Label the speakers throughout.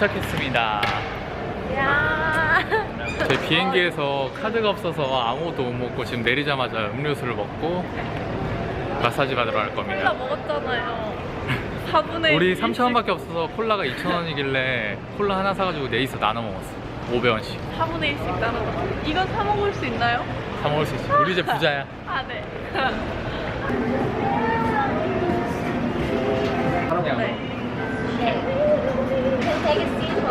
Speaker 1: 도착했습니다.
Speaker 2: 야.
Speaker 1: 저희 비행기에서 카드가 없어서 아무것도 못 먹고 지금 내리자마자 음료수를 먹고 마사지 받으러 갈
Speaker 2: 콜라
Speaker 1: 겁니다.
Speaker 2: 먹었잖아요. 4분의
Speaker 1: 우리 3,000원밖에 없어서 콜라가 2,000원이길래 콜라 하나 사가지고 네이서 나눠 먹었어. 500원씩.
Speaker 2: 4분의 1씩 나눠 먹어. 이건 사 먹을 수 있나요?
Speaker 1: 사 먹을 수 있어. 우리 이제 부자야.
Speaker 2: 아, 네.
Speaker 1: 그냥
Speaker 2: 네.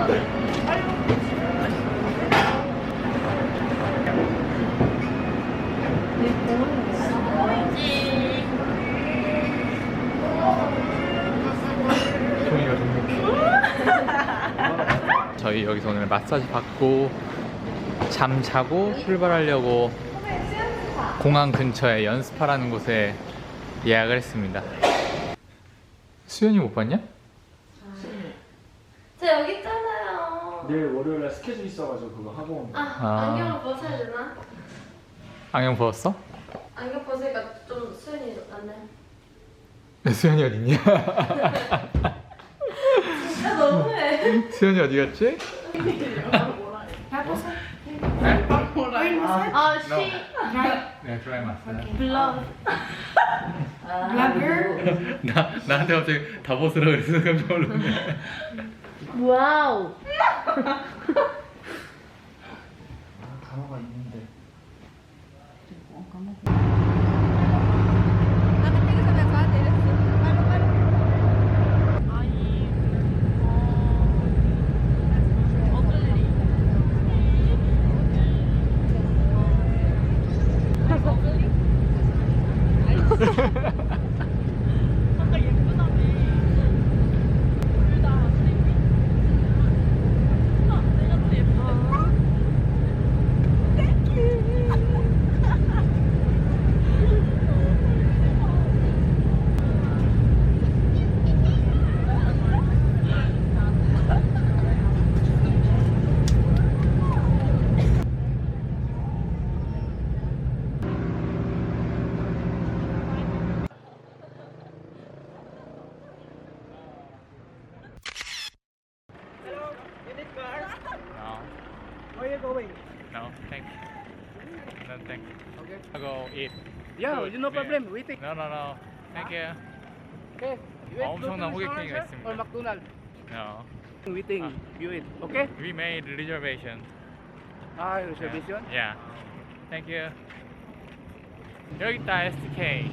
Speaker 1: 저희 여기서 오늘 마사지 받고 잠 자고 출발하려고 공항 근처에 연습하라는 곳에 예약을 했습니다. 수연이 못 봤냐?
Speaker 3: 저 여기 있잖아요.
Speaker 4: 내일 월요일에 스케줄 있어가지고 그거 하고 온 거.
Speaker 3: 아,
Speaker 1: 아.
Speaker 3: 안경을 벗어야 되나?
Speaker 1: 안경 벗었어?
Speaker 3: 안경 벗으니까 좀 수연이 낫네.
Speaker 1: 수연이 어딨냐?
Speaker 3: 진짜 너무해.
Speaker 1: 수연이 어디 갔지? 네?
Speaker 3: 아, 씨.
Speaker 1: 네, 드라이. 나 나한테 갑자기 다 벗으라 그래서 깜짝 놀랐네.
Speaker 3: 와우.
Speaker 4: 단어가 있는데.
Speaker 2: 아니, 어, 어글리. 아까 예쁘다며. 둘다 슬리피? 아, 내가 더 예쁘다.
Speaker 1: No.
Speaker 4: Where you going?
Speaker 1: No, thanks. No, thanks.
Speaker 4: Okay.
Speaker 1: I go eat.
Speaker 4: Yeah,
Speaker 1: Good.
Speaker 4: No problem. Waiting.
Speaker 1: No, no, no. Thank you.
Speaker 4: Okay. You
Speaker 1: 아, 엄청난 호객행위가 있습니다.
Speaker 4: Or McDonald's?
Speaker 1: No.
Speaker 4: Waiting.
Speaker 1: Ah.
Speaker 4: You eat. Okay?
Speaker 1: We made reservation.
Speaker 4: Ah, reservation?
Speaker 1: Yeah. Thank you. 여기 있다 STK.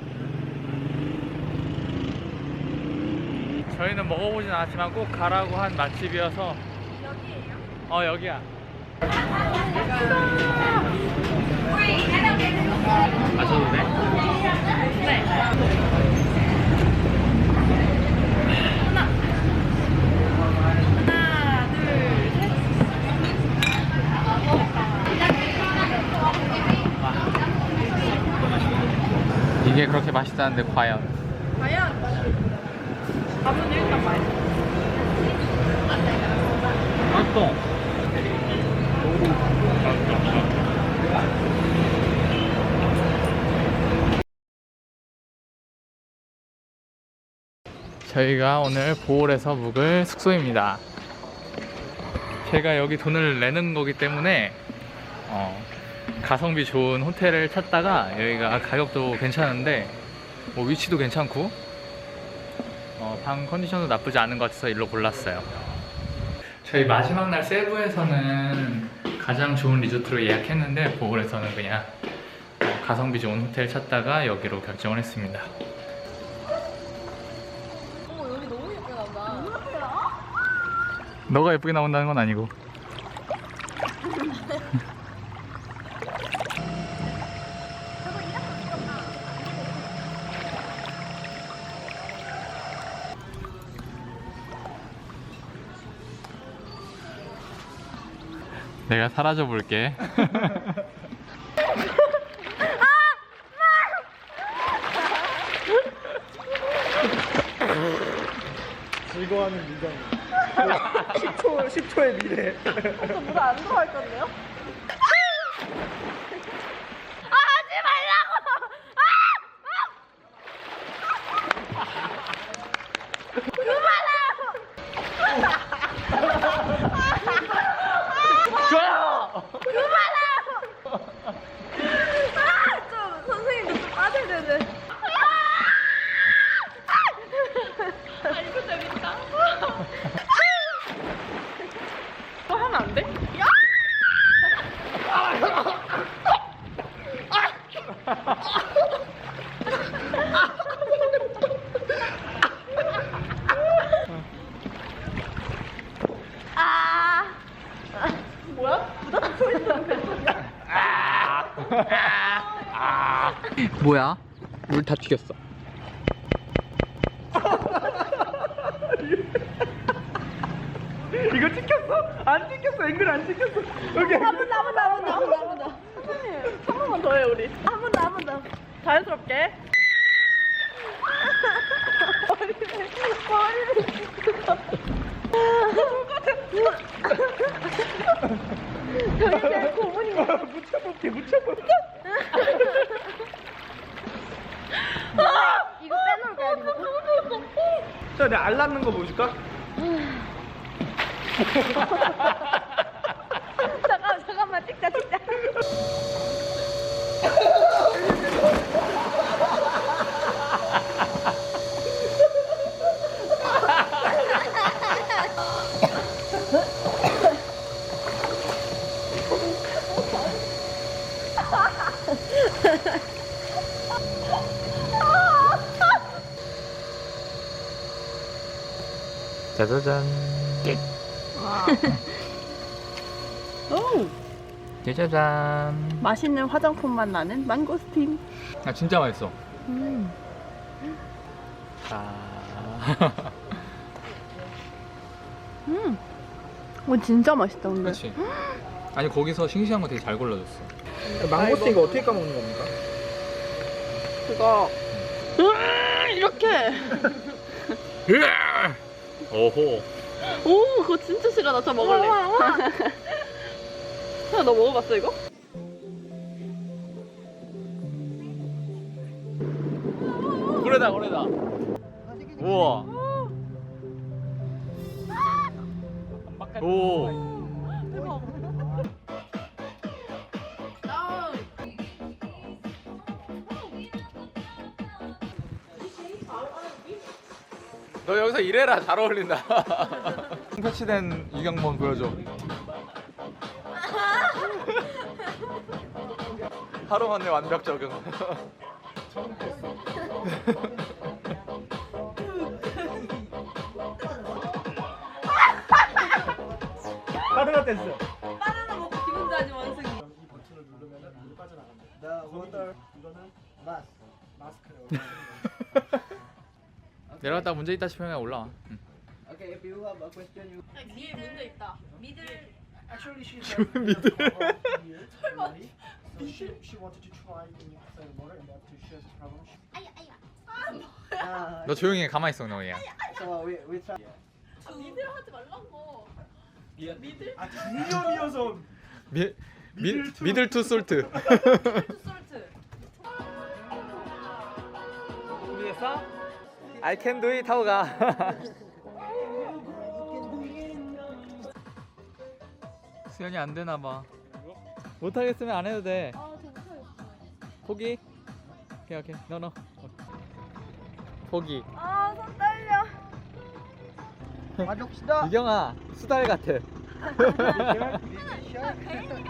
Speaker 1: 저희는 먹어보진 않았지만 꼭 가라고 한 맛집이어서
Speaker 2: 여기에요?
Speaker 1: 어 여기야. 이게 그렇게 맛있다는데? 과연
Speaker 2: 밥은 일단 맛있어.
Speaker 1: 맛있어. 저희가 오늘 보홀에서 묵을 숙소입니다. 제가 여기 돈을 내는 거기 때문에 어, 가성비 좋은 호텔을 찾다가 여기가 가격도 괜찮은데 뭐 위치도 괜찮고 어, 방 컨디션도 나쁘지 않은 것 같아서 일로 골랐어요. 저희 마지막 날 세부에서는 가장 좋은 리조트로 예약했는데 보홀에서는 그냥 어, 가성비 좋은 호텔 찾다가 여기로 결정을 했습니다.
Speaker 3: 어머, 여기 너무 예쁘게 나온다.
Speaker 1: 너가 예쁘게 나온다는 건 아니고. 내가 사라져 볼게.
Speaker 4: 즐거워하는 민정. 10초, 10초의 미래.
Speaker 2: 저 누가 안 들어갈 건데요?
Speaker 1: 뭐야? 물 다 튀겼어.
Speaker 4: 이거 찍혔어? 안 찍혔어. 앵글 안 찍혔어. 여기.
Speaker 2: 한 번 더, 한 번 더, 한 번 더, 한 번 더, 한번 더. 선생님, 한 번만 더 해, 우리. 한 번 더, 한 번 더. 자연스럽게.
Speaker 4: 묻혀볼게. 묻혀볼게.
Speaker 2: 이거 빼놓을까요, 이거?
Speaker 4: 자, 내가 알 낳는 거 보여줄까?
Speaker 2: 잠깐, 잠깐만, 찍자, 찍자.
Speaker 1: 짜자잔.
Speaker 2: 오,
Speaker 1: 짜자잔.
Speaker 2: 맛있는 화장품만 나는 망고스틴.
Speaker 1: 아 진짜 맛있어.
Speaker 2: 음.
Speaker 1: 아.
Speaker 2: 음. 오, 진짜 맛있다, 근데.
Speaker 1: 그렇지. 아니 거기서 싱싱한 거 되게 잘 골라줬어.
Speaker 4: 망고스틴 이거 어떻게 까먹는 겁니까?
Speaker 2: 그거. 으아, 이렇게.
Speaker 1: 오호.
Speaker 2: 오, 그거 진짜 싫어. 나 저 먹을래. 야, 너 먹어봤어, 이거?
Speaker 1: 고래다 고래다. 우와. 오. 너 여기서 일해라 잘 어울린다. 패치된 유경범 보여줘. 하루 만에 완벽 적응.
Speaker 4: 바나나 댄스.
Speaker 2: 바나나 먹고 기분 좋아지 원숭이.
Speaker 4: 이 버튼을 누르면 물이 빠져나갑니다. 나 워터 이거는 마스 마스크래요.
Speaker 1: 내려갔다 문제 있다 싶으면 그냥 올라와. 응.
Speaker 4: Okay, if you have a question, you.
Speaker 2: 뒤에 문제 있다. 미들.
Speaker 4: Actually, she's having
Speaker 1: 미드.
Speaker 4: here already. So she she wanted to try in outside water and that to share the problem. Ah,
Speaker 1: 너 조용히 해 가만히 있어 너야.
Speaker 4: so we we try.
Speaker 2: 미들 하지 말라고.
Speaker 4: 아 중년이어서
Speaker 1: 미, 미,
Speaker 4: 미들 투.
Speaker 1: 미들 투 솔트.
Speaker 2: 솔트.
Speaker 1: 준비했어? I can do it 하고 가. 수연이 안 되나 봐. 못 하겠으면 안 해도 돼.
Speaker 2: 아.
Speaker 1: 포기. 오케이 오케이. 너 너. 포기.
Speaker 2: 아, 손 떨려.
Speaker 4: 만족시다.
Speaker 1: 이경아 수달 같아.
Speaker 2: 애기가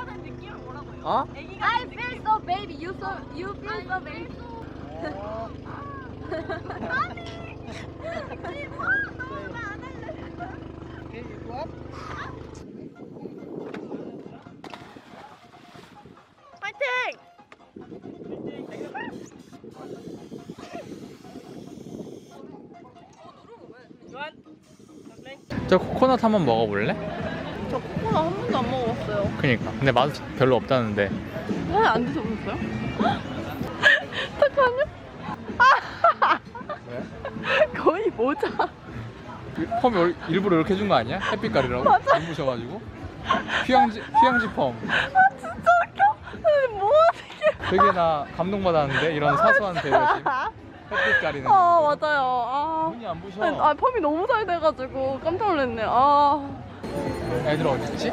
Speaker 2: 된 느낌은 뭐라고요?
Speaker 1: 어?
Speaker 2: 애기가 I feel so baby. You so you feel so baby.
Speaker 1: 저 코코넛 한 번 먹어볼래?
Speaker 2: 저 코코넛 한 번도 안 먹어봤어요.
Speaker 1: 그니까. 근데 맛 별로 없다는데.
Speaker 2: 왜 안 드셔보셨어요? 어떡하냐? 모자.
Speaker 1: 펌 일- 일부러 이렇게 해준 거 아니야? 햇빛 가리라고?
Speaker 2: 맞아.
Speaker 1: 눈부셔가지고. 휴양지 휴양지 펌.
Speaker 2: 아 진짜 웃겨. 아니, 뭐 하는 게?
Speaker 1: 되게 나 감동받았는데 이런 사소한 배려심. 햇빛 가리는.
Speaker 2: 아 맞아요. 아.
Speaker 1: 눈이 안 부셔.
Speaker 2: 아 펌이 너무 잘 돼가지고 깜짝 놀랐네. 아.
Speaker 1: 애들 어디 있지?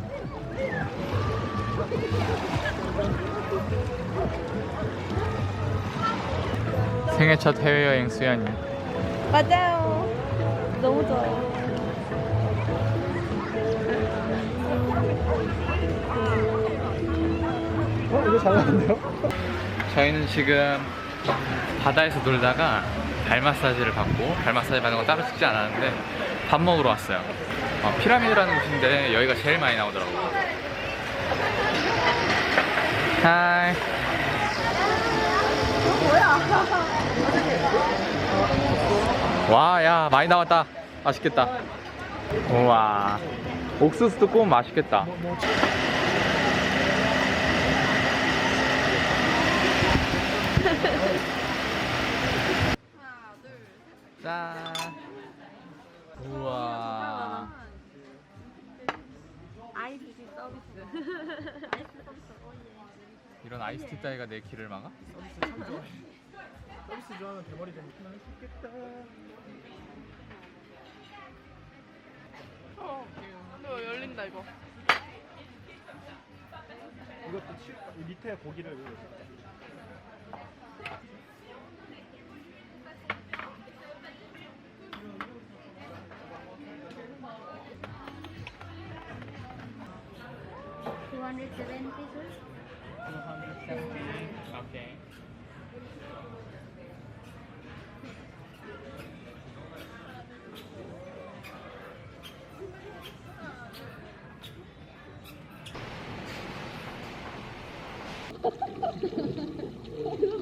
Speaker 1: 생애 첫 해외여행 수연이
Speaker 2: 맞아요. 너무 좋아요.
Speaker 4: 어 이거 잘 나왔네요.
Speaker 1: 저희는 지금 바다에서 놀다가 발 마사지를 받고 발 마사지 받는 건 따로 찍지 않았는데 밥 먹으러 왔어요. 어, 피라미드라는 곳인데 여기가 제일 많이 나오더라고요. 하이. 와, 야, 많이 나왔다. 맛있겠다. 우와. 옥수수도 구우면 맛있겠다. 짠. 우와.
Speaker 2: 아이스티 서비스. 아이스티 서비스.
Speaker 1: 이런 아이스티 따위가 내 길을 막아?
Speaker 4: 서비스 좋아하면 대머리 좀 맛있겠다.
Speaker 2: 어, 이거 열린다 이거.
Speaker 4: 이것도 치, 이 밑에 고기를
Speaker 1: 오케이. Oh,